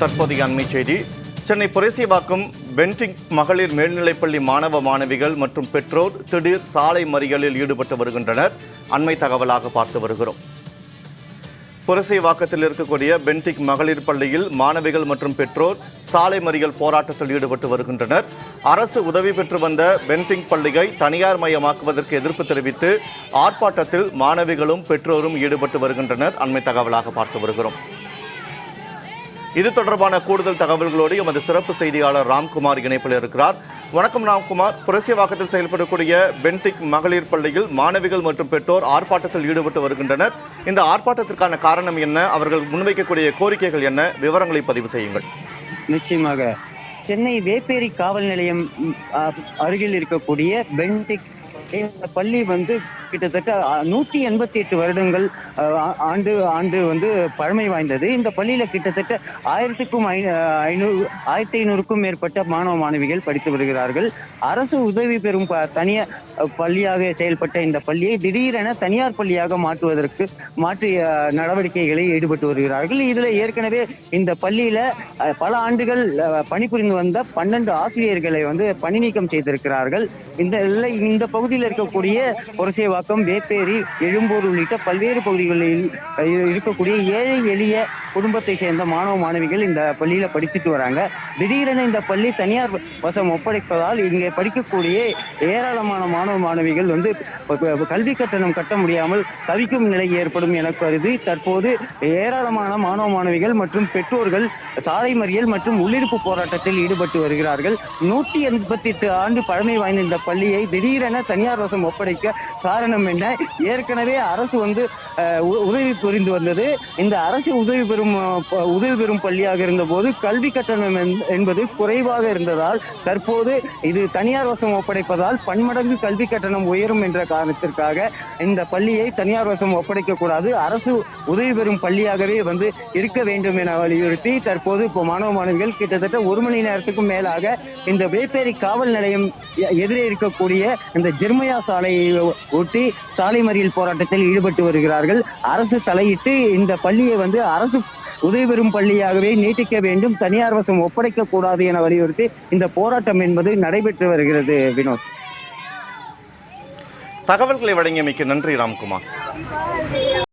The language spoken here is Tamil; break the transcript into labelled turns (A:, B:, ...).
A: தற்போதைய அண்மை செய்தி. சென்னை புரேசிவாக்கம் பென்டிங் மகளிர் மேல்நிலைப்பள்ளி மாணவ மாணவிகள் மற்றும் பெற்றோர் திடீர் சாலை மறியலில் ஈடுபட்டு வருகின்றனர். அண்மை தகவலாக பார்த்து வருகிறோம். புரசைவாக்கத்தில் இருக்கக்கூடிய பென்டிக் மகளிர் பள்ளியில் மாணவிகள் மற்றும் பெற்றோர் சாலை மறியல் போராட்டத்தில் ஈடுபட்டு வருகின்றனர். அரசு உதவி பெற்று வந்த பென்டிங் பள்ளியை தனியார் மயமாக்குவதற்கு எதிர்ப்பு தெரிவித்து ஆர்ப்பாட்டத்தில் மாணவிகளும் பெற்றோரும் ஈடுபட்டு வருகின்றனர். அண்மை தகவலாக பார்த்து வருகிறோம். இது தொடர்பான கூடுதல் தகவல்களோடு எமது சிறப்பு செய்தியாளர் ராம்குமார் இணைப்பில் இருக்கிறார். வணக்கம் ராம்குமார். புரட்சிவாக்கத்தில் செயல்படக்கூடிய பென்டிக் மகளிர் பள்ளியில் மாணவிகள் மற்றும் பெற்றோர் ஆர்ப்பாட்டத்தில் ஈடுபட்டு வருகின்றனர். இந்த ஆர்ப்பாட்டத்திற்கான காரணம் என்ன? அவர்கள் முன்வைக்கக்கூடிய கோரிக்கைகள் என்ன? விவரங்களை பதிவு செய்யுங்கள்.
B: நிச்சயமாக. சென்னை வேப்பேரி காவல் நிலையம் அருகில் இருக்கக்கூடிய பென்டிக் இந்த பள்ளி வந்து கிட்டத்தட்ட நூற்றி எண்பத்தி எட்டு வருடங்கள் ஆண்டு ஆண்டு வந்து பழமை வாய்ந்தது. இந்த பள்ளியில கிட்டத்தட்ட ஆயிரத்துக்கும் ஐநூறு ஆயிரத்தி ஐநூறுக்கும் மேற்பட்ட மாணவ மாணவிகள் படித்து வருகிறார்கள். அரசு உதவி பெறும் ப- தனியார் பள்ளியாக செயல்பட்ட இந்த பள்ளியை திடீரென தனியார் பள்ளியாக மாற்றுவதற்கு மாற்றி நடவடிக்கைகளை ஈடுபட்டு வருகிறார்கள். இதுல ஏற்கனவே இந்த பள்ளியில பல ஆண்டுகள் பணிபுரிந்து வந்த பன்னெண்டு ஆசிரியர்களை வந்து பணி நீக்கம் செய்திருக்கிறார்கள். இந்த எல்லை இந்த பகுதியில் இருக்கக்கூடிய புரசேவாக்கம் வேப்பேரி எழும்பூர் உள்ளிட்ட பல்வேறு பகுதிகளில் இருக்கக்கூடிய ஏழை எளிய குடும்பத்தை சேர்ந்த மாணவ மாணவிகள் இந்த பள்ளியில படிச்சுட்டு வராங்க. திடீரென இந்த பள்ளி தனியார் வசம் ஒப்படைப்பதால் இங்கே படிக்கக்கூடிய ஏராளமான மாணவ மாணவிகள் வந்து கல்வி கட்டணம் கட்ட முடியாமல் தவிக்கும் நிலை ஏற்படும் என கருதி தற்போது ஏராளமான மாணவ மாணவிகள் மற்றும் பெற்றோர்கள் சாலை மறியல் மற்றும் உள்ளிருப்பு போராட்டத்தில் ஈடுபட்டு வருகிறார்கள். நூற்றி எண்பத்தி எட்டு ஆண்டு பழமை வாய்ந்த இந்த பள்ளியை திடீரென தனியார் தனியார் வசம் ஒப்படைக்க காரணம் என்ன? ஏற்கனவே அரசு வந்து உதவி புரிந்து வந்தது. இந்த அரசு உதவி பெறும் உதவி பெறும் பள்ளியாக இருந்தபோது கல்வி கட்டணம் என்பது குறைவாக இருந்ததால் தற்போது இது தனியார் வசம் ஒப்படைப்பதால் பன்மடங்கு கல்வி கட்டணம் உயரும் என்ற காரணத்திற்காக இந்த பள்ளியை தனியார் வசம் ஒப்படைக்க கூடாது அரசு உதவி பெறும் பள்ளியாகவே வந்து இருக்க வேண்டும் என வலியுறுத்தி தற்போது இப்போ மாணவ மாணவிகள் கிட்டத்தட்ட ஒரு மணி நேரத்துக்கும் மேலாக இந்த வேப்பேரி காவல் நிலையம் எதிரே இருக்கக்கூடிய இந்த ஜெர்மன் ஜெர்மயா சாலையை ஒட்டி சாலை மறியல் போராட்டத்தில் ஈடுபட்டு வருகிறார்கள். அரசு தலையிட்டு இந்த பள்ளியை வந்து அரசு உதவி பெறும் பள்ளியாகவே நீட்டிக்க வேண்டும். தனியார் வசம் ஒப்படைக்க கூடாது என வலியுறுத்தி இந்த போராட்டம் என்பது நடைபெற்று வருகிறது வினோத்.
A: தகவல்களை வழங்கியமைக்கு நன்றி ராம்குமார்.